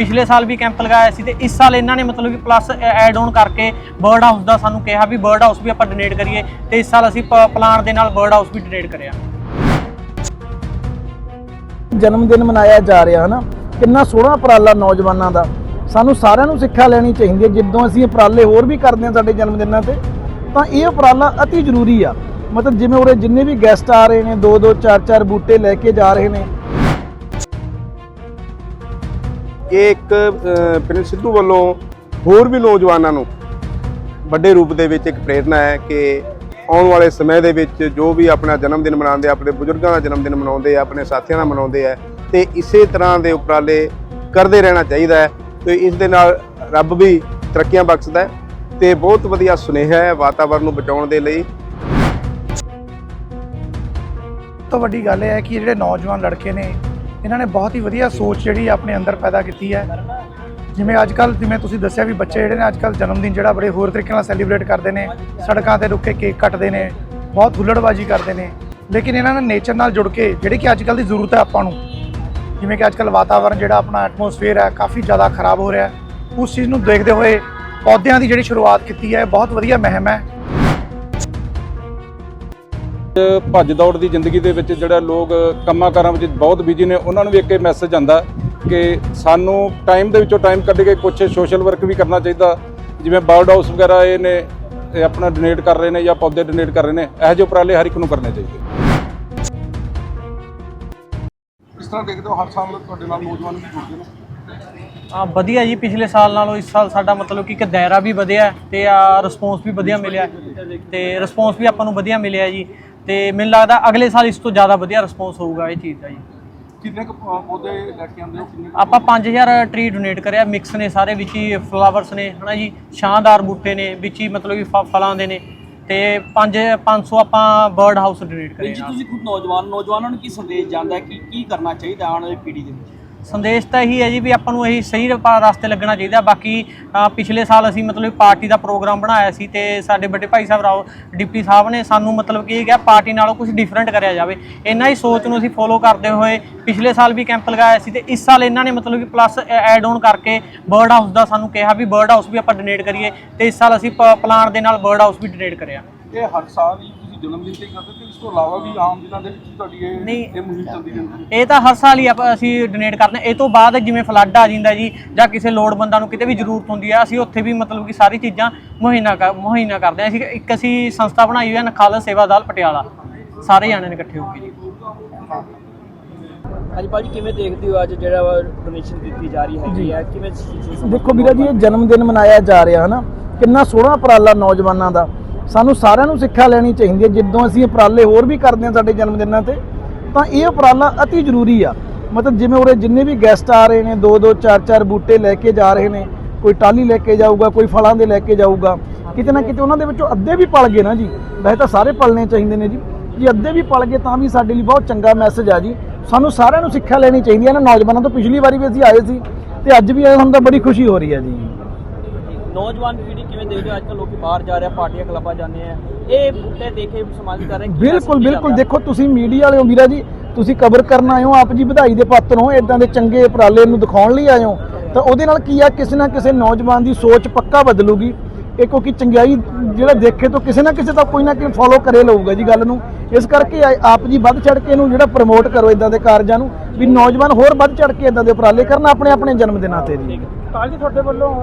ਪਿਛਲੇ ਸਾਲ ਵੀ ਕੈਂਪ ਲਗਾਇਆ ਸੀ ਤੇ ਇਸ ਸਾਲ ਇਹਨਾਂ ਨੇ ਮਤਲਬ ਕਿ ਪਲੱਸ ਐਡ ਆਨ ਕਰਕੇ ਬਰਡ ਹਾਊਸ ਦਾ ਸਾਨੂੰ ਕਿਹਾ ਵੀ ਬਰਡ ਹਾਊਸ ਵੀ ਆਪਾਂ ਡੋਨੇਟ ਕਰੀਏ ਤੇ ਇਸ ਸਾਲ ਅਸੀਂ ਪਲਾਨ ਦੇ ਨਾਲ ਬਰਡ ਹਾਊਸ ਵੀ ਡੋਨੇਟ ਕਰਿਆ। ਜਨਮ ਦਿਨ ਮਨਾਇਆ ਜਾ ਰਿਹਾ, ਹਨਾ? ਕਿੰਨਾ ਸੋਹਣਾ ਉਪਰਾਲਾ ਨੌਜਵਾਨਾਂ ਦਾ। ਸਾਨੂੰ ਸਾਰਿਆਂ ਨੂੰ ਸਿੱਖਿਆ ਲੈਣੀ ਚਾਹੀਦੀ ਹੈ। ਜਦੋਂ ਅਸੀਂ ਉਪਰਾਲੇ ਹੋਰ ਵੀ ਕਰਦੇ ਹਾਂ ਸਾਡੇ ਜਨਮ ਦਿਨਾਂ ਤੇ, ਤਾਂ ਇਹ ਉਪਰਾਲਾ ਅਤੀ ਜ਼ਰੂਰੀ ਆ। ਮਤਲਬ ਜਿਵੇਂ ਉਰੇ ਜਿੰਨੇ ਵੀ ਗੈਸਟ ਆ ਰਹੇ ਨੇ ਦੋ ਦੋ ਚਾਰ ਚਾਰ ਬੂਟੇ ਲੈ ਕੇ ਜਾ ਰਹੇ ਨੇ ਇਹ ਇੱਕ ਅ, ਪ੍ਰਿੰਸ ਸਿੱਧੂ ਵੱਲੋਂ ਹੋਰ ਵੀ ਨੌਜਵਾਨਾਂ ਨੂੰ ਵੱਡੇ ਰੂਪ ਦੇ ਵਿੱਚ ਇੱਕ ਪ੍ਰੇਰਣਾ ਹੈ ਕਿ ਆਉਣ ਵਾਲੇ ਸਮੇਂ ਦੇ ਵਿੱਚ ਜੋ ਵੀ ਆਪਣਾ ਜਨਮ ਦਿਨ ਮਨਾਉਂਦੇ ਆ ਆਪਣੇ ਬਜ਼ੁਰਗਾਂ ਦਾ ਜਨਮ ਦਿਨ ਮਨਾਉਂਦੇ ਆ ਆਪਣੇ ਸਾਥੀਆਂ ਦਾ ਮਨਾਉਂਦੇ ਆ ਤੇ ਇਸੇ ਤਰ੍ਹਾਂ ਦੇ ਉਪਰਾਲੇ ਕਰਦੇ ਰਹਿਣਾ ਚਾਹੀਦਾ ਹੈ ਤੇ ਇਸ ਦੇ ਨਾਲ ਰੱਬ ਵੀ ਤਰੱਕੀਆਂ ਬਖਸ਼ਦਾ ਹੈ ਤੇ ਬਹੁਤ ਵਧੀਆ ਸੁਨੇਹਾ ਹੈ ਵਾਤਾਵਰਣ ਨੂੰ ਬਚਾਉਣ ਦੇ ਲਈ। ਤੋਂ ਵੱਡੀ ਗੱਲ ਇਹ ਹੈ ਕਿ ਜਿਹੜੇ ਨੌਜਵਾਨ ਲੜਕੇ ਨੇ ਇਹਨਾਂ ਨੇ ਬਹੁਤ ਹੀ ਵਧੀਆ ਸੋਚ ਜਿਹੜੀ ਆਪਣੇ ਅੰਦਰ ਪੈਦਾ ਕੀਤੀ ਹੈ। ਜਿਵੇਂ ਅੱਜ ਕੱਲ ਜਿਵੇਂ ਤੁਸੀਂ ਦੱਸਿਆ ਵੀ ਬੱਚੇ ਜਿਹੜੇ ਨੇ ਅੱਜ ਕੱਲ ਜਨਮ ਦਿਨ ਜਿਹੜਾ ਬੜੇ ਹੋਰ ਤਰੀਕੇ ਨਾਲ ਸੈਲੀਬ੍ਰੇਟ ਕਰਦੇ ਨੇ, ਸੜਕਾਂ ਤੇ ਰੁੱਕ ਕੇ ਕੇਕ ਕੱਟਦੇ ਨੇ, ਬਹੁਤ ਹੁੱਲੜਬਾਜ਼ੀ ਕਰਦੇ ਨੇ। ਲੇਕਿਨ ਇਹਨਾਂ ਨੇ ਨੇਚਰ ਨਾਲ ਜੁੜ ਕੇ ਜਿਹੜੇ ਕਿ ਅੱਜ ਕੱਲ ਦੀ ਜ਼ਰੂਰਤ ਹੈ ਆਪਾਂ ਨੂੰ, ਜਿਵੇਂ ਕਿ ਅੱਜ ਕੱਲ ਵਾਤਾਵਰਣ ਜਿਹੜਾ ਆਪਣਾ ਐਟਮੋਸਫੇਅਰ ਹੈ ਕਾਫੀ ਜ਼ਿਆਦਾ ਖਰਾਬ ਹੋ ਰਿਹਾ ਹੈ। ਉਸ ਚੀਜ਼ ਨੂੰ ਦੇਖਦੇ ਹੋਏ ਪੌਦਿਆਂ ਦੀ ਜਿਹੜੀ ਸ਼ੁਰੂਆਤ ਕੀਤੀ ਹੈ, ਬਹੁਤ ਵਧੀਆ ਮਹਿਮ ਹੈ। ਭੱਜ ਦੌੜ ਦੀ ਜ਼ਿੰਦਗੀ ਦੇ ਵਿੱਚ ਜਿਹੜਾ ਲੋਕ ਕੰਮਾਂ ਕਾਰਾਂ ਵਿੱਚ ਬਹੁਤ ਬਿਜ਼ੀ ਨੇ ਉਹਨਾਂ ਨੂੰ ਵੀ ਇੱਕ ਇਹ ਮੈਸੇਜ ਆਂਦਾ ਕਿ ਸਾਨੂੰ ਟਾਈਮ ਦੇ ਵਿੱਚੋਂ ਟਾਈਮ ਕੱਢ ਕੇ ਕੁਝ ਸੋਸ਼ਲ ਵਰਕ ਵੀ ਕਰਨਾ ਚਾਹੀਦਾ। ਜਿਵੇਂ ਬਰਡ ਹਾਊਸ ਵਗੈਰਾ ਇਹ ਨੇ ਇਹ ਆਪਣਾ ਡੋਨੇਟ ਕਰ ਰਹੇ ਨੇ ਜਾਂ ਪੌਦੇ ਡੋਨੇਟ ਕਰ ਰਹੇ ਨੇ ਇਹੋ ਜਿਹੇ ਉਪਰਾਲੇ ਹਰ ਇੱਕ ਨੂੰ ਕਰਨੇ ਚਾਹੀਦੇ। ਇਸ ਤਰ੍ਹਾਂ ਦੇਖਦੇ ਹੋ ਹਰ ਸਾਲ ਤੁਹਾਡੇ ਨਾਲ ਨੌਜਵਾਨ ਵੀ ਜੁੜਦੇ ਨੇ? ਆ ਵਧੀਆ ਜੀ ਪਿਛਲੇ ਸਾਲ ਨਾਲੋਂ ਇਸ ਸਾਲ ਸਾਡਾ ਮਤਲਬ ਕਿ ਇੱਕ ਦਾਇਰਾ ਵੀ ਵਧਿਆ ਹੈ ਤੇ ਆ ਰਿਸਪੌਂਸ ਵੀ ਵਧੀਆ ਮਿਲਿਆ। ਹੈ ਤੇ ਰਿਸਪੌਂਸ ਵੀ ਆਪਾਂ ਨੂੰ ਵਧੀਆ ਮਿਲਿਆ ਜੀ। ਤੇ ਮੈਨੂੰ ਲੱਗਦਾ ਅਗਲੇ ਸਾਲ ਇਸ ਤੋਂ ਜ਼ਿਆਦਾ ਵਧੀਆ ਰਿਸਪੌਂਸ ਹੋਊਗਾ ਇਹ ਚੀਜ਼ ਦਾ ਜੀ। ਕਿੰਨੇ ਕੁ ਪ- ਪੌਦੇ ਲੈ ਕੇ ਆਉਂਦੇ ਹੋ? ਕਿੰਨੇ ਕੁ- ਆਪਾਂ 5000 ਟਰੀ ਡੋਨੇਟ ਕਰਿਆ ਮਿਕਸ ਨੇ ਸਾਰੇ ਵਿੱਚ ਹੀ ਫਲਾਵਰਸ ਨੇ ਹਨਾ ਜੀ ਸ਼ਾਨਦਾਰ ਬੂਟੇ ਨੇ ਵਿੱਚ ਹੀ ਮਤਲਬ ਕਿ ਫ- ਫਲਾਂ ਦੇ ਨੇ ਤੇ 5 500 ਆਪਾਂ ਬਰਡ ਹਾਊਸ ਡੋਨੇਟ ਕਰੇ ਜੀ ਨਾਲ। ਤੁਸੀਂ ਖੁਦ ਨੌਜਵਾਨ ਨੌਜਵਾਨਾਂ ਨੂੰ ਕੀ ਸੰਦੇਸ਼ ਜਾਂਦਾ ਹੈ ਕਿ ਕੀ ਕਰਨਾ ਚਾਹੀਦਾ ਆਉਣ ਵਾਲੀ ਪੀੜ੍ਹੀ ਦੇ ਵਿੱਚ? ਸੰਦੇਸ਼ ਤਾਂ ਇਹੀ ਹੈ ਜੀ ਵੀ ਆਪਾਂ ਨੂੰ ਇਹੀ ਸਹੀ ਰਸਤੇ ਲੱਗਣਾ ਚਾਹੀਦਾ। ਬਾਕੀ ਪਿਛਲੇ ਸਾਲ ਅਸੀਂ ਮਤਲਬ ਪਾਰਟੀ ਦਾ ਪ੍ਰੋਗਰਾਮ ਬਣਾਇਆ ਸੀ ਤੇ ਸਾਡੇ ਵੱਡੇ ਭਾਈ ਸਾਹਿਬ ਰਾਓ, ਡਿਪਟੀ ਸਾਹਿਬ ਨੇ ਸਾਨੂੰ ਮਤਲਬ ਕਿ ਕਿਹਾ, ਪਾਰਟੀ ਨਾਲੋਂ ਕੁਝ ਡਿਫਰੈਂਟ ਕਰਿਆ ਜਾਵੇ। ਇਹਨਾਂ ਹੀ ਸੋਚ ਨੂੰ ਅਸੀਂ ਫੋਲੋ ਕਰਦੇ ਹੋਏ ਪਿਛਲੇ ਸਾਲ ਵੀ ਕੈਂਪ ਲਗਾਇਆ ਸੀ ਤੇ ਇਸ ਸਾਲ ਇਹਨਾਂ ਨੇ ਮਤਲਬ ਕਿ ਪਲੱਸ ਐਡ ਆਨ ਕਰਕੇ ਬਰਡ ਹਾਊਸ ਦਾ ਸਾਨੂੰ ਕਿਹਾ ਵੀ ਬਰਡ ਹਾਊਸ ਵੀ ਆਪਾਂ ਡੋਨੇਟ ਕਰੀਏ ਤੇ ਇਸ ਸਾਲ ਅਸੀਂ ਪਲਾਨ ਦੇ ਨਾਲ ਬਰਡ ਹਾਊਸ ਵੀ ਡੋਨੇਟ ਕਰਿਆ। ਇਹ ਹਰ ਸਾਲ ਹੀ ਜਨਮ ਦਿਨ ਤੇ ਹੀ ਕਰਦੇ ਤੇ ਇਸ ਤੋਂ ਇਲਾਵਾ ਵੀ ਆਮ ਦਿਨਾਂ ਦੇ ਵਿੱਚ ਵੀ ਤੁਹਾਡੀ ਇਹ ਨਹੀਂ। ਇਹ ਮੁਹਿੰਮ ਚੱਲਦੀ ਰਹਿੰਦੀ ਹੈ। ਇਹ ਤਾਂ ਹਰ ਸਾਲ ਹੀ ਆਪਾਂ ਅਸੀਂ ਡੋਨੇਟ ਕਰਦੇ ਹਾਂ। ਇਹ ਤੋਂ ਬਾਅਦ ਜਿਵੇਂ ਫਲੱਡ ਆ ਜਾਂਦਾ ਜੀ ਜਾਂ ਕਿਸੇ ਲੋੜਵੰਦਾਂ ਨੂੰ ਕਿਤੇ ਵੀ ਜ਼ਰੂਰਤ ਹੁੰਦੀ ਹੈ ਅਸੀਂ ਉੱਥੇ ਵੀ ਮਤਲਬ ਕਿ ਸਾਰੀ ਚੀਜ਼ਾਂ ਮੁਹੱਈਆ ਕਰ ਮੁਹੱਈਆ ਕਰਦੇ ਹਾਂ। ਅਸੀਂ ਇੱਕ ਅਸੀਂ ਸੰਸਥਾ ਬਣਾਈ ਹੋਈ ਹੈ ਨਖਾਲਸ ਸੇਵਾ ਦਲ ਪਟਿਆਲਾ। ਸਾਰੇ ਜਾਣੇ ਨੇ ਇਕੱਠੇ ਹੋ ਕੇ ਜੀ। ਹਾਂਜੀ ਭਾਜੀ ਕਿਵੇਂ ਦੇਖਦੇ ਹੋ ਅੱਜ ਜਿਹੜਾ ਡੋਨੇਸ਼ਨ ਦਿੱਤੀ ਜਾ ਰਹੀ ਹੈਗੀ ਹੈ ਕਿਵੇਂ ਦੇਖੋ ਵੀਰਾ ਜੀ ਇਹ ਜਨਮ ਦਿਨ ਮਨਾਇਆ ਜਾ ਰਿਹਾ ਹਨਾ? ਕਿੰਨਾ ਸੋਹਣਾ ਉਪਰਾਲਾ ਨੌਜਵਾਨਾਂ ਦਾ। ਸਾਨੂੰ ਸਾਰਿਆਂ ਨੂੰ ਸਿੱਖਿਆ ਲੈਣੀ ਚਾਹੀਦੀ ਹੈ। ਜਦੋਂ ਅਸੀਂ ਉਪਰਾਲੇ ਹੋਰ ਵੀ ਕਰਦੇ ਹਾਂ ਸਾਡੇ ਜਨਮ ਦਿਨਾਂ ਤੇ, ਤਾਂ ਇਹ ਉਪਰਾਲਾ ਅਤੀ ਜ਼ਰੂਰੀ ਆ। ਮਤਲਬ ਜਿਵੇਂ ਉਰੇ ਜਿੰਨੇ ਵੀ ਗੈਸਟ ਆ ਰਹੇ ਨੇ ਦੋ ਦੋ ਚਾਰ ਚਾਰ ਬੂਟੇ ਲੈ ਕੇ ਜਾ ਰਹੇ ਨੇ, ਕੋਈ ਟਾਲੀ ਲੈ ਕੇ ਜਾਊਗਾ, ਕੋਈ ਫਲਾਂ ਦੇ ਲੈ ਕੇ ਜਾਊਗਾ। ਕਿਤੇ ਨਾ ਕਿਤੇ ਉਹਨਾਂ ਦੇ ਵਿੱਚੋਂ ਅੱਧੇ ਵੀ ਪਲ ਗਏ ਨਾ ਜੀ। ਵੈਸੇ ਤਾਂ ਸਾਰੇ ਪਲਣੇ ਚਾਹੀਦੇ ਨੇ ਜੀ। ਜੇ ਅੱਧੇ ਵੀ ਪਲ ਗਏ ਤਾਂ ਵੀ ਸਾਡੇ ਲਈ ਬਹੁਤ ਚੰਗਾ ਮੈਸੇਜ ਆ ਜੀ। ਸਾਨੂੰ ਸਾਰਿਆਂ ਨੂੰ ਸਿੱਖਿਆ ਲੈਣੀ ਚਾਹੀਦੀ ਹੈ। ਨਾ ਨੌਜਵਾਨਾਂ ਤੋਂ ਪਿਛਲੀ ਵਾਰੀ ਵੀ ਅਸੀਂ ਆਏ ਸੀ ਤੇ ਅੱਜ ਵੀ ਆਏ ਸਾਨੂੰ ਤਾਂ ਬੜੀ ਖੁਸ਼ੀ ਹੋ ਰਹੀ ਹੈ ਜੀ। ਨੌਜਵਾਨ ਪੀੜ੍ਹੀ ਕਿਵੇਂ ਦੇਖਦੇ ਹੋ ਅੱਜ ਕੱਲ੍ਹ ਲੋਕੀ ਬਾਹਰ ਜਾ ਰਹੇ ਆ ਪਾਰਟੀਆਂ ਕਲੱਬਾਂ ਜਾਂਦੇ ਆ। ਇਹ ਬੂਟੇ ਦੇਖੇ ਸਮਾਜ ਕਰ ਰਹੇ ਬਿਲਕੁਲ ਬਿਲਕੁਲ? ਦੇਖੋ ਤੁਸੀਂ ਮੀਡੀਆ ਵਾਲੇ ਹੋ ਵੀਰਾ ਜੀ ਤੁਸੀਂ ਕਵਰ ਕਰਨ ਆਏ ਹੋ ਆਪ ਜੀ ਵਧਾਈ ਦੇ ਪਾਤਰ ਹੋ ਇਦਾਂ ਦੇ ਚੰਗੇ ਉਪਰਾਲੇ ਨੂੰ ਦਿਖਾਉਣ ਲਈ ਆਏ ਹੋ। ਤਾਂ ਉਹਦੇ ਨਾਲ ਕੀ ਆ ਕਿਸੇ ਨਾ ਕਿਸੇ ਨੌਜਵਾਨ ਦੀ ਸੋਚ ਪੱਕਾ ਬਦਲੂਗੀ। ਇਹ ਕਿਉਂਕਿ ਚੰਗਿਆਈ ਜਿਹੜਾ ਦੇਖੇ ਤੋਂ ਕਿਸੇ ਨਾ ਕਿਸੇ ਤਾਂ ਕੋਈ ਨਾ ਕੋਈ ਫੋਲੋ ਕਰੇ ਲਊਗਾ ਜੀ ਗੱਲ ਨੂੰ। ਇਸ ਕਰਕੇ ਆਪ ਜੀ ਵੱਧ ਚੜ ਕੇ ਇਹਨੂੰ ਜਿਹੜਾ ਪ੍ਰਮੋਟ ਕਰੋ ਇਦਾਂ ਦੇ ਕਾਰਜਾਂ ਨੂੰ ਵੀ ਨੌਜਵਾਨ ਹੋਰ ਵੱਧ ਚੜ ਕੇ ਇਦਾਂ ਦੇ ਉਪਰਾਲੇ ਕਰਨ ਆਪਣੇ ਆਪਣੇ ਜਨਮ ਦਿਨਾਂ ਤੇ ਜੀ। ਕਾਲ ਜੀ ਤੁਹਾਡੇ ਵੱਲੋਂ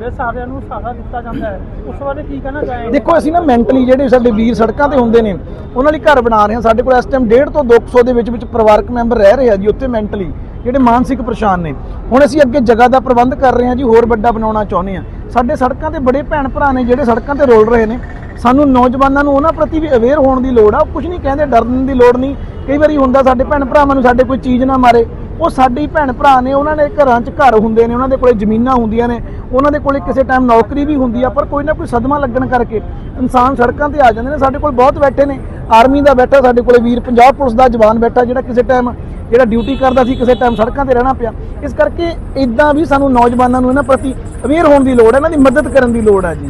ਇਹ ਸਾਰਿਆਂ ਨੂੰ ਸਹਾਰਾ ਦਿੱਤਾ ਜਾਂਦਾ ਹੈ। ਉਸ ਬਾਰੇ ਕੀ ਕਹਿਣਾ ਚਾਹੇਂਗੇ ਦੇਖੋ, ਅਸੀਂ ਨਾ ਮੈਂਟਲੀ ਜਿਹੜੇ ਸਾਡੇ ਵੀਰ ਸੜਕਾਂ ਤੇ ਹੁੰਦੇ ਨੇ, ਉਹਨਾਂ ਲਈ ਘਰ ਬਣਾ ਰਹੇ ਹਾਂ। ਸਾਡੇ ਕੋਲ ਇਸ ਟਾਈਮ 1.5 ਤੋਂ 200 ਦੇ ਵਿੱਚ ਵਿੱਚ ਪਰਿਵਾਰਕ ਮੈਂਬਰ ਰਹਿ ਰਹੇ ਆ ਜੀ ਉੱਥੇ ਮੈਂਟਲੀ ਜਿਹੜੇ ਮਾਨਸਿਕ ਪਰੇਸ਼ਾਨ ਨੇ। ਹੁਣ ਅਸੀਂ ਅੱਗੇ ਜਗ੍ਹਾ ਦਾ ਪ੍ਰਬੰਧ ਕਰ ਰਹੇ ਹਾਂ ਜੀ, ਹੋਰ ਵੱਡਾ ਬਣਾਉਣਾ ਚਾਹੁੰਦੇ ਹਾਂ। ਸਾਡੇ ਸੜਕਾਂ ਤੇ ਬੜੇ ਭੈਣ ਭਰਾ ਨੇ ਜਿਹੜੇ ਸੜਕਾਂ ਤੇ ਰੋਲ ਰਹੇ ਨੇ। ਸਾਨੂੰ ਨੌਜਵਾਨਾਂ ਨੂੰ ਉਹਨਾਂ ਪ੍ਰਤੀ ਵੀ ਅਵੇਅਰ ਹੋਣ ਦੀ ਲੋੜ ਆ। ਕੁਝ ਨਹੀਂ ਕਹਿੰਦੇ, ਡਰਨ ਦੀ ਲੋੜ ਨਹੀਂ। ਕਈ ਵਾਰੀ ਹੁੰਦਾ ਸਾਡੇ ਭੈਣ ਭਰਾਵਾਂ ਨੂੰ ਸਾਡੇ ਕੋਈ ਚੀਜ਼ ਨਾ ਮਾਰੇ। ਉਹ ਸਾਡੇ ਭੈਣ ਭਰਾ ਨੇ ਉਹਨਾਂ ਨੇ ਘਰਾਂ 'ਚ ਘਰ ਹੁੰਦੇ ਨੇ ਉਹਨਾਂ ਦੇ ਕੋਲੇ ਜ਼ਮੀਨਾਂ ਹੁੰਦੀਆਂ ਨੇ ਉਹਨਾਂ ਦੇ ਕੋਲੇ ਕਿਸੇ ਟਾਈਮ ਨੌਕਰੀ ਵੀ ਹੁੰਦੀ ਆ ਪਰ ਕੋਈ ਨਾ ਕੋਈ ਸਦਮਾ ਲੱਗਣ ਕਰਕੇ ਇਨਸਾਨ ਸੜਕਾਂ ਤੇ ਆ ਜਾਂਦੇ ਨੇ ਸਾਡੇ ਕੋਲ ਬਹੁਤ ਬੈਠੇ ਨੇ ਆਰਮੀ ਦਾ ਬੈਠਾ ਸਾਡੇ ਕੋਲੇ ਵੀਰ ਪੰਜਾਬ ਪੁਲਿਸ ਦਾ ਜਵਾਨ ਬੈਠਾ ਜਿਹੜਾ ਕਿਸੇ ਟਾਈਮ ਜਿਹੜਾ ਡਿਊਟੀ ਕਰਦਾ ਸੀ ਕਿਸੇ ਟਾਈਮ ਸੜਕਾਂ ਤੇ ਰਹਿਣਾ ਪਿਆ। ਇਸ ਕਰਕੇ ਇਦਾਂ ਵੀ ਸਾਨੂੰ ਨੌਜਵਾਨਾਂ ਨੂੰ ਇਹਨਾਂ ਪ੍ਰਤੀ ਅਵੇਅਰ ਹੋਣ ਦੀ ਲੋੜ ਹੈ ਇਹਨਾਂ ਦੀ ਮਦਦ ਕਰਨ ਦੀ ਲੋੜ ਹੈ ਜੀ।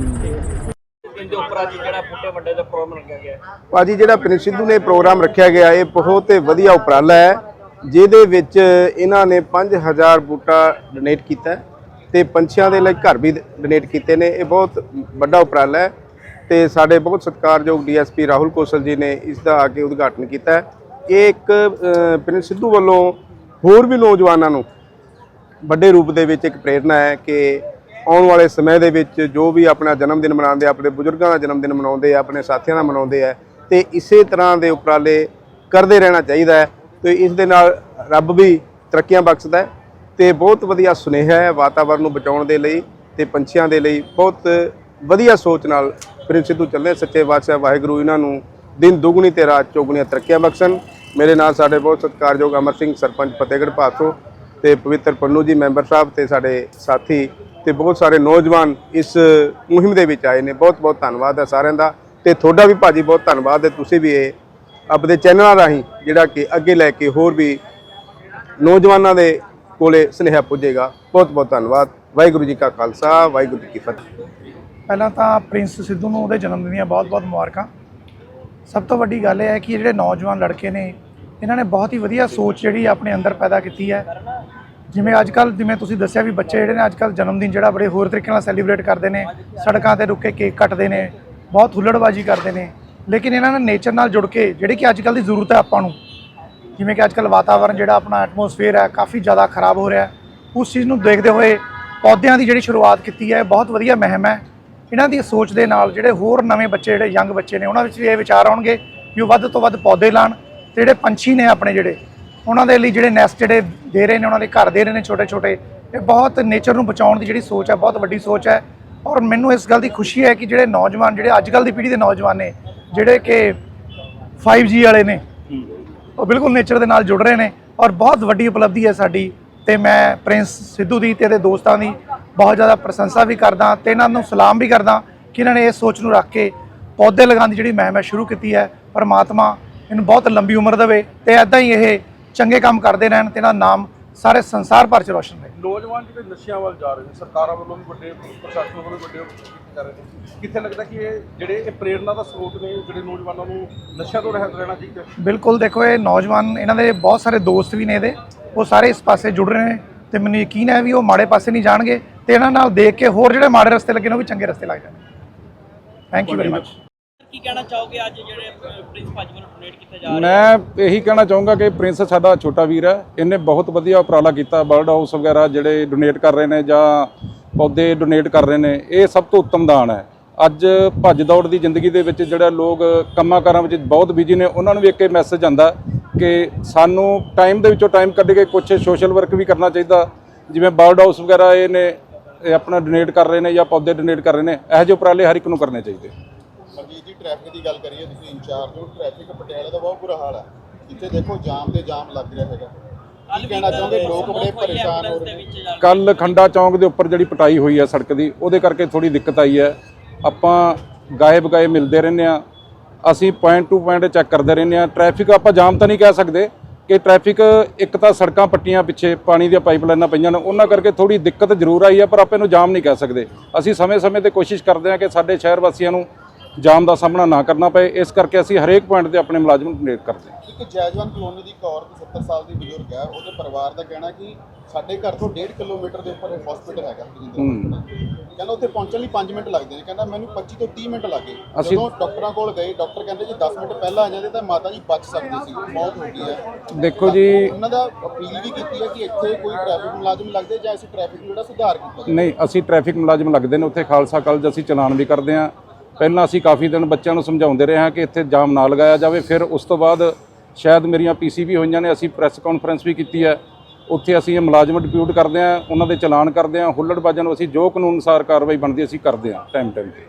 ਦੇ ਉੱਪਰ ਅੱਜ ਜਿਹੜਾ ਬੂਟੇ ਵੱਡੇ ਦਾ ਪ੍ਰੋਗਰਾਮ ਰੱਖਿਆ ਗਿਆ ਹੈ। ਭਾਜੀ ਜਿਹੜਾ ਪ੍ਰਿੰਸ ਸਿੱਧੂ ਨੇ ਪ੍ਰੋਗਰਾਮ ਰੱਖਿਆ ਗਿਆ ਇਹ ਬਹੁਤ ਹੀ ਵਧੀਆ ਉਪਰਾਲਾ ਹੈ। ਜਿਹਦੇ ਵਿੱਚ ਇਹਨਾਂ ਨੇ 5000 ਬੂਟਾ ਡੋਨੇਟ ਕੀਤਾ ਹੈ ਤੇ ਪੰਛੀਆਂ ਦੇ ਲਈ ਘਰ ਵੀ ਡੋਨੇਟ ਕੀਤੇ ਨੇ। ਇਹ ਬਹੁਤ ਵੱਡਾ ਉਪਰਾਲਾ ਹੈ ਤੇ ਸਾਡੇ ਬਹੁਤ ਸਤਿਕਾਰਯੋਗ ਡੀਐਸਪੀ ਰਾਹੁਲ ਕੌਸ਼ਲ ਜੀ ਨੇ ਇਸ ਦਾ ਆ ਕੇ ਉਦਘਾਟਨ ਕੀਤਾ ਹੈ। ਇਹ ਇੱਕ ਅ, ਪ੍ਰਿੰਸ ਸਿੱਧੂ ਵੱਲੋਂ ਹੋਰ ਵੀ ਨੌਜਵਾਨਾਂ ਨੂੰ ਵੱਡੇ ਰੂਪ ਦੇ ਵਿੱਚ ਇੱਕ ਪ੍ਰੇਰਣਾ ਹੈ ਕਿ ਆਉਣ ਵਾਲੇ ਸਮੇਂ ਦੇ ਵਿੱਚ ਜੋ ਵੀ ਆਪਣਾ ਜਨਮ ਦਿਨ ਮਨਾਉਂਦੇ ਆਪਣੇ ਬਜ਼ੁਰਗਾਂ ਦਾ ਜਨਮ ਦਿਨ ਮਨਾਉਂਦੇ ਆ ਆਪਣੇ ਸਾਥੀਆਂ ਦਾ ਮਨਾਉਂਦੇ ਆ ਤੇ ਇਸੇ ਤਰ੍ਹਾਂ ਦੇ ਉਪਰਾਲੇ ਕਰਦੇ ਰਹਿਣਾ ਚਾਹੀਦਾ ਹੈ। ਤੇ ਇਸ ਦੇ ਨਾਲ ਰੱਬ ਵੀ ਤਰੱਕੀਆਂ ਬਖਸ਼ਦਾ ਹੈ ਤੇ ਬਹੁਤ ਵਧੀਆ ਸੁਨੇਹਾ ਹੈ ਵਾਤਾਵਰਣ ਨੂੰ ਬਚਾਉਣ ਦੇ ਲਈ ਤੇ ਪੰਛੀਆਂ ਦੇ ਲਈ। ਬਹੁਤ ਵਧੀਆ ਸੋਚ ਨਾਲ ਪ੍ਰਿੰਸ ਸਿੱਧੂ ਚੱਲੇ ਸੱਚੇ ਬਾਦਸ਼ਾਹ ਵਾਹਿਗੁਰੂ ਇਹਨਾਂ ਨੂੰ ਦਿਨ ਦੁਗਣੀ ਤੇ ਰਾਤ ਚੌਗੁਣੀਆਂ ਤਰੱਕੀਆਂ ਬਖਸ਼ਣ। ਮੇਰੇ ਨਾਲ ਸਾਡੇ ਬਹੁਤ ਸਤਿਕਾਰਯੋਗ ਅਮਰ ਸਿੰਘ, ਸਰਪੰਚ ਫਤਿਹਗੜ੍ਹ ਭਾਸੋ ਤੇ ਪਵਿੱਤਰ ਪੰਨੂ ਜੀ ਮੈਂਬਰ ਸਾਹਿਬ ਤੇ ਸਾਡੇ ਸਾਥੀ ਤੇ ਬਹੁਤ ਸਾਰੇ ਨੌਜਵਾਨ ਇਸ ਮੁਹਿੰਮ ਦੇ ਵਿੱਚ ਆਏ ਨੇ। ਬਹੁਤ ਬਹੁਤ ਧੰਨਵਾਦ ਹੈ ਸਾਰਿਆਂ ਦਾ ਤੇ ਤੁਹਾਡਾ ਵੀ ਭਾਜੀ ਬਹੁਤ ਧੰਨਵਾਦ ਹੈ। ਤੁਸੀਂ ਵੀ ਇਹ ਆਪਣੇ ਚੈਨਲਾਂ ਰਾਹੀਂ ਜਿਹੜਾ ਕਿ ਅੱਗੇ ਲੈ ਕੇ ਹੋਰ ਵੀ ਨੌਜਵਾਨਾਂ ਦੇ ਕੋਲੇ ਸੁਨੇਹਾ ਪੁੱਜੇਗਾ। ਬਹੁਤ ਬਹੁਤ ਧੰਨਵਾਦ। ਵਾਹਿਗੁਰੂ ਜੀ ਕਾ ਖਾਲਸਾ, ਵਾਹਿਗੁਰੂ ਜੀ ਕੀ ਫਤਿਹ। ਪਹਿਲਾਂ ਤਾਂ ਪ੍ਰਿੰਸ ਸਿੱਧੂ ਨੂੰ ਉਹਦੇ ਜਨਮ ਦਿਨ ਦੀਆਂ ਬਹੁਤ-ਬਹੁਤ ਮੁਬਾਰਕਾਂ। ਸਭ ਤੋਂ ਵੱਡੀ ਗੱਲ ਇਹ ਹੈ ਕਿ ਜਿਹੜੇ ਨੌਜਵਾਨ ਲੜਕੇ ਨੇ, ਇਹਨਾਂ ਨੇ ਬਹੁਤ ਹੀ ਵਧੀਆ ਸੋਚ ਜਿਹੜੀ ਆਪਣੇ ਅੰਦਰ ਪੈਦਾ ਕੀਤੀ ਹੈ। ਜਿਵੇਂ ਅੱਜ ਕੱਲ ਜਿਵੇਂ ਤੁਸੀਂ ਦੱਸਿਆ ਵੀ ਬੱਚੇ ਜਿਹੜੇ ਨੇ ਅੱਜ ਕੱਲ ਜਨਮ ਦਿਨ ਜਿਹੜਾ ਬੜੇ ਹੋਰ ਤਰੀਕੇ ਨਾਲ ਸੈਲੀਬ੍ਰੇਟ ਕਰਦੇ ਨੇ। ਸੜਕਾਂ ਤੇ ਰੁੱਕ ਕੇ ਕੇਕ ਕੱਟਦੇ ਨੇ, ਬਹੁਤ ਹੁੱਲੜਬਾਜ਼ੀ ਕਰਦੇ ਨੇ। ਲੇਕਿਨ ਇਹਨਾਂ ਨੇ ਨੇਚਰ ਨਾਲ ਜੁੜ ਕੇ, ਜਿਹੜੀ ਕਿ ਅੱਜ ਕੱਲ ਦੀ ਜ਼ਰੂਰਤ ਹੈ ਆਪਾਂ ਨੂੰ, ਜਿਵੇਂ ਕਿ ਅੱਜ ਕੱਲ ਵਾਤਾਵਰਣ ਜਿਹੜਾ ਆਪਣਾ ਐਟਮੋਸਫੇਅਰ ਹੈ ਕਾਫੀ ਜ਼ਿਆਦਾ ਖਰਾਬ ਹੋ ਰਿਹਾ ਉਸ ਚੀਜ਼ ਨੂੰ ਦੇਖਦੇ ਹੋਏ ਪੌਦਿਆਂ ਦੀ ਜਿਹੜੀ ਸ਼ੁਰੂਆਤ ਕੀਤੀ ਹੈ ਬਹੁਤ ਵਧੀਆ ਮਹਿਮ ਹੈ। ਇਹਨਾਂ ਦੀ ਸੋਚ ਦੇ ਨਾਲ ਜਿਹੜੇ ਹੋਰ ਨਵੇਂ ਬੱਚੇ, ਜਿਹੜੇ ਯੰਗ ਬੱਚੇ ਨੇ, ਉਹਨਾਂ ਵਿੱਚ ਵੀ ਇਹ ਵਿਚਾਰ ਆਉਣਗੇ ਕਿ ਉਹ ਵੱਧ ਤੋਂ ਵੱਧ ਪੌਦੇ ਲਾਣ, ਤੇ ਜਿਹੜੇ ਪੰਛੀ ਨੇ ਆਪਣੇ ਜਿਹੜੇ, ਉਹਨਾਂ ਦੇ ਲਈ ਜਿਹੜੇ ਨੈਸਟ ਜਿਹੜੇ ਦੇ ਰਹੇ ਨੇ, ਉਹਨਾਂ ਦੇ ਘਰ ਦੇ ਰਹੇ ਨੇ ਛੋਟੇ ਛੋਟੇ ਇਹ ਬਹੁਤ ਨੇਚਰ ਨੂੰ ਬਚਾਉਣ ਦੀ ਜਿਹੜੀ ਸੋਚ ਹੈ, ਬਹੁਤ ਵੱਡੀ ਸੋਚ ਹੈ। ਔਰ ਮੈਨੂੰ ਇਸ ਗੱਲ ਦੀ ਖੁਸ਼ੀ ਹੈ ਕਿ ਜਿਹੜੇ ਨੌਜਵਾਨ, ਜਿਹੜੇ ਅੱਜ ਕੱਲ ਦੀ ਪੀੜ੍ਹੀ ਦੇ ਨੌਜਵਾਨ ਨੇ ਜਿਹੜੇ ਕਿ 5G ਵਾਲੇ ਨੇ, ਉਹ ਬਿਲਕੁਲ ਨੇਚਰ ਦੇ ਨਾਲ ਜੁੜ ਰਹੇ ਨੇ ਔਰ ਬਹੁਤ ਵੱਡੀ ਉਪਲਬਧੀ ਹੈ ਸਾਡੀ ਤੇ ਮੈਂ ਪ੍ਰਿੰਸ ਸਿੱਧੂ ਦੀ ਤੇ ਇਹਦੇ ਦੋਸਤਾਂ ਦੀ ਬਹੁਤ ਜ਼ਿਆਦਾ ਪ੍ਰਸ਼ੰਸਾ ਵੀ ਕਰਦਾ ਤੇ ਇਹਨਾਂ ਨੂੰ ਸਲਾਮ ਵੀ ਕਰਦਾ ਕਿ ਇਹਨਾਂ ਨੇ ਇਸ ਸੋਚ ਨੂੰ ਰੱਖ ਕੇ ਪੌਦੇ ਲਗਾਉਣ ਦੀ ਜਿਹੜੀ ਮੁਹਿੰਮ ਹੈ ਸ਼ੁਰੂ ਕੀਤੀ ਹੈ, ਪਰਮਾਤਮਾ ਇਹਨੂੰ ਬਹੁਤ ਲੰਬੀ ਉਮਰ ਦੇਵੇ ਤੇ ਐਦਾਂ ਹੀ ਇਹ ਚੰਗੇ ਕੰਮ ਕਰਦੇ ਰਹਿਣ ਤੇ ਇਹਨਾਂ ਦਾ ਨਾਮ ਸਾਰੇ ਸੰਸਾਰ ਭਰ ਚ ਰੋਸ਼ਨ ਰਹੇ ਨੌਜਵਾਨ ਜਿਹੜੇ ਨਸ਼ਿਆਂ ਵੱਲ ਜਾ ਰਹੇ ਨੇ ਸਰਕਾਰਾਂ ਵੱਲੋਂ ਵੀ ਵੱਡੇ ਪ੍ਰਸ਼ਾਸਨ ਵੱਲੋਂ ਵੀ ਵੱਡੇ ਕੀਤੇ ਜਾ ਰਹੇ ਨੇ। ਕਿੱਥੇ ਲੱਗਦਾ ਕਿ ਇਹ ਜਿਹੜੇ ਇਹ ਪ੍ਰੇਰਣਾ ਦਾ ਸਰੋਤ ਨੇ ਜਿਹੜੇ ਨੌਜਵਾਨਾਂ ਨੂੰ ਨਸ਼ਿਆਂ ਤੋਂ ਰਹਿਤ ਰਹਿਣਾ ਚਾਹੀਦਾ ਬਿਲਕੁਲ ਦੇਖੋ ਇਹ ਨੌਜਵਾਨ ਇਹਨਾਂ ਦੇ ਬਹੁਤ ਸਾਰੇ ਦੋਸਤ ਵੀ ਨੇ ਇਹਦੇ। ਉਹ ਸਾਰੇ ਇਸ ਪਾਸੇ ਜੁੜ ਰਹੇ ਨੇ ਤੇ ਮੈਨੂੰ ਯਕੀਨ ਹੈ ਵੀ ਉਹ ਮਾੜੇ ਪਾਸੇ ਨਹੀਂ ਜਾਣਗੇ ਤੇ ਇਹਨਾਂ ਨਾਲ ਦੇਖ ਕੇ ਹੋਰ ਜਿਹੜੇ ਮਾੜੇ ਰਸਤੇ ਲੱਗੇ ਨੇ ਉਹ ਵੀ ਚੰਗੇ ਰਸਤੇ ਲੱਗ ਜਾਣਗੇ। ਥੈਂਕ ਯੂ ਵੈਰੀ ਮਚ ਕੀ ਕਹਿਣਾ ਚਾਹੋਗੇ ਅੱਜ ਜਿਹੜੇ ਪ੍ਰਿੰਸ ਭਾਜੀ ਵੱਲੋਂ ਡੋਨੇਟ ਕੀਤੇ ਜਾ ਰਹੇ ਮੈਂ ਇਹੀ ਕਹਿਣਾ ਚਾਹੂੰਗਾ ਕਿ ਪ੍ਰਿੰਸ ਸਾਡਾ ਛੋਟਾ ਵੀਰ ਹੈ, ਇਹਨੇ ਬਹੁਤ ਵਧੀਆ ਉਪਰਾਲਾ ਕੀਤਾ ਬਰਡ ਹਾਊਸ ਵਗੈਰਾ ਜਿਹੜੇ ਡੋਨੇਟ ਕਰ ਰਹੇ ਨੇ ਜਾਂ ਪੌਦੇ ਡੋਨੇਟ ਕਰ ਰਹੇ ਨੇ, ਇਹ ਸਭ ਤੋਂ ਉੱਤਮ ਦਾਨ ਹੈ। ਅੱਜ ਭੱਜ ਦੌੜ ਦੀ ਜ਼ਿੰਦਗੀ ਦੇ ਵਿੱਚ ਜਿਹੜਾ ਲੋਕ ਕੰਮਾਂ ਕਾਰਾਂ ਵਿੱਚ ਬਹੁਤ ਬਿਜ਼ੀ ਨੇ, ਉਹਨਾਂ ਨੂੰ ਵੀ ਇੱਕ ਮੈਸੇਜ ਆਂਦਾ ਕਿ ਸਾਨੂੰ ਟਾਈਮ ਦੇ ਵਿੱਚੋਂ ਟਾਈਮ ਕੱਢ ਕੇ ਕੁਝ ਸੋਸ਼ਲ ਵਰਕ ਵੀ ਕਰਨਾ ਚਾਹੀਦਾ, ਜਿਵੇਂ ਬਰਡ ਹਾਊਸ ਵਗੈਰਾ ਇਹ ਨੇ ਇਹ ਆਪਣਾ ਡੋਨੇਟ ਕਰ ਰਹੇ ਨੇ ਜਾਂ ਪੌਦੇ ਡੋਨੇਟ ਕਰ ਰਹੇ ਨੇ, ਇਹੋ ਜਿਹੇ ਉਪਰਾਲੇ ਹਰ ਇੱਕ ਨੂੰ ਕਰਨੇ ਚਾਹੀਦੇ। ਮਨਜੀਤ ਜੀ ਟ੍ਰੈਫਿਕ ਦੀ ਗੱਲ ਕਰੀਏ ਤੁਸੀਂ ਇੰਚਾਰਜ ਹੋ ਟ੍ਰੈਫਿਕ ਪਟਿਆਲੇ ਦਾ ਬਹੁਤ ਬੁਰਾ ਹਾਲ ਹੈ। ਇੱਥੇ ਦੇਖੋ ਜਾਮ ਤੇ ਜਾਮ ਲੱਗ ਰਿਹਾ ਹੈਗਾ। ਕੀ ਕਹਿਣਾ ਚਾਹੁੰਦੇ? ਲੋਕ ਬੜੇ ਪਰੇਸ਼ਾਨ ਹੋ ਰਹੇ ਨੇ। ਕੱਲ ਖੰਡਾ ਚੌਂਕ ਦੇ ਉੱਪਰ ਜਿਹੜੀ ਪਟਾਈ ਹੋਈ ਹੈ ਸੜਕ ਦੀ ਉਹਦੇ ਕਰਕੇ ਥੋੜੀ ਦਿੱਕਤ ਆਈ ਹੈ। ਆਪਾਂ ਗਾਏ ਬਗਾਏ ਮਿਲਦੇ ਰਹਿੰਦੇ ਆ ਅਸੀਂ ਪੁਆਇੰਟ ਟੂ ਪੁਆਇੰਟ ਚੈੱਕ ਕਰਦੇ ਰਹਿੰਦੇ ਆ ਟ੍ਰੈਫਿਕ ਆਪਾਂ ਜਾਮ ਤਾਂ ਨਹੀਂ ਕਹਿ ਸਕਦੇ ਕਿ ਟ੍ਰੈਫਿਕ ਇੱਕ ਤਾਂ ਸੜਕਾਂ ਪੱਟੀਆਂ ਪਿੱਛੇ ਪਾਣੀ ਦੀਆਂ ਪਾਈਪਲਾਈਨਾਂ ਪਈਆਂ ਨੇ ਉਹਨਾਂ ਕਰਕੇ ਥੋੜੀ ਦਿੱਕਤ ਜ਼ਰੂਰ ਆਈ ਹੈ ਪਰ ਆਪਾਂ ਇਹਨੂੰ ਜਾਮ ਨਹੀਂ ਕਹਿ ਸਕਦੇ। ਅਸੀਂ ਸਮੇਂ-ਸਮੇਂ ਤੇ ਕੋਸ਼ਿਸ਼ ਕਰਦੇ ਹਾਂ ਕਿ ਸਾਡੇ ਸ਼ਹਿਰ ਵਾਸੀਆਂ ਨੂੰ ਜਾਮ ਦਾ ਸਾਹਮਣਾ ਨਾ ਕਰਨਾ ਪਏ ਇਸ ਕਰਕੇ ਅਸੀਂ ਹਰੇਕ ਪੁਆਇੰਟ ਤੇ ਆਪਣੇ ਮੁਲਾਜ਼ਮ ਨੂੰ ਡੋਨੇਟ ਕਰਦੇ ਹਾਂ। ਇੱਕ ਜੈਜਵਾਨ ਕਲੋਨੀ ਦੀ ਇੱਕ ਔਰਤ 70 ਸਾਲ ਦੀ ਬਜ਼ੁਰਗ ਹੈ ਉਹਦੇ ਪਰਿਵਾਰ ਦਾ ਕਹਿਣਾ ਕਿ ਸਾਡੇ ਘਰ ਤੋਂ 1.5 ਕਿਲੋਮੀਟਰ ਦੇ ਉੱਪਰ ਹਸਪੀਟਲ ਹੈਗਾ। ਕਹਿੰਦਾ ਉੱਥੇ ਪਹੁੰਚਣ ਲਈ 5 ਮਿੰਟ ਲੱਗਦੇ ਨੇ ਕਹਿੰਦਾ ਮੈਨੂੰ 25 ਤੋਂ 30 ਮਿੰਟ ਲੱਗੇ। ਜਦੋਂ ਡਾਕਟਰਾਂ ਕੋਲ ਗਏ ਡਾਕਟਰ ਕਹਿੰਦੇ ਜੀ 10 ਮਿੰਟ ਪਹਿਲਾਂ ਆ ਜਾਂਦੇ ਤਾਂ ਮਾਤਾ ਜੀ ਬਚ ਸਕਦੇ ਸੀ ਮੌਤ ਹੋ ਗਈ ਹੈ। ਦੇਖੋ ਜੀ। ਉਹਨਾਂ ਦਾ ਅਪੀਲ ਵੀ ਕੀਤੀ ਹੈ ਕਿ ਇੱਥੇ ਕੋਈ ਟ੍ਰੈਫਿਕ ਮੁਲਾਜ਼ਮ ਲੱਗਦੇ ਜਾਂ ਅਸੀਂ ਟ੍ਰੈਫਿਕ ਜਿਹੜਾ ਸੁਧਾਰ ਕੀਤਾ ਨਹੀਂ ਅਸੀਂ ਟ੍ਰੈਫਿਕ ਮੁਲਾਜ਼ਮ ਲੱਗਦੇ ਨੇ ਉੱਥੇ ਖਾਲਸਾ ਕਾਲਜ ਅਸੀਂ ਚਲਾਨ ਵੀ ਕਰਦੇ ਹਾਂ। ਪਹਿਲਾਂ ਅਸੀਂ ਕਾਫੀ ਦਿਨ ਬੱਚਿਆਂ ਨੂੰ ਸਮਝਾਉਂਦੇ ਰਹੇ ਹਾਂ ਕਿ ਇੱਥੇ ਜਾਮ ਨਾ ਲਗਾਇਆ ਜਾਵੇ। ਫਿਰ ਉਸ ਤੋਂ ਬਾਅਦ ਸ਼ਾਇਦ ਮੇਰੀਆਂ ਪੀਸੀ ਵੀ ਹੋਈਆਂ ਨੇ, ਅਸੀਂ ਪ੍ਰੈਸ ਕਾਨਫਰੰਸ ਵੀ ਕੀਤੀ ਹੈ। ਉੱਥੇ ਅਸੀਂ ਇਹ ਮੁਲਾਜ਼ਮ ਡਿਪਿਊਟ ਕਰਦੇ ਹਾਂ, ਉਹਨਾਂ ਦੇ ਚਲਾਨ ਕਰਦੇ ਹਾਂ, ਹੁੱਲੜਬਾਜ਼ਾਂ ਨੂੰ ਅਸੀਂ ਜੋ ਕਾਨੂੰਨ ਅਨੁਸਾਰ ਕਾਰਵਾਈ ਬਣਦੀ ਅਸੀਂ ਕਰਦੇ ਹਾਂ ਟਾਈਮ ਟਾਈਮ ਤੇ।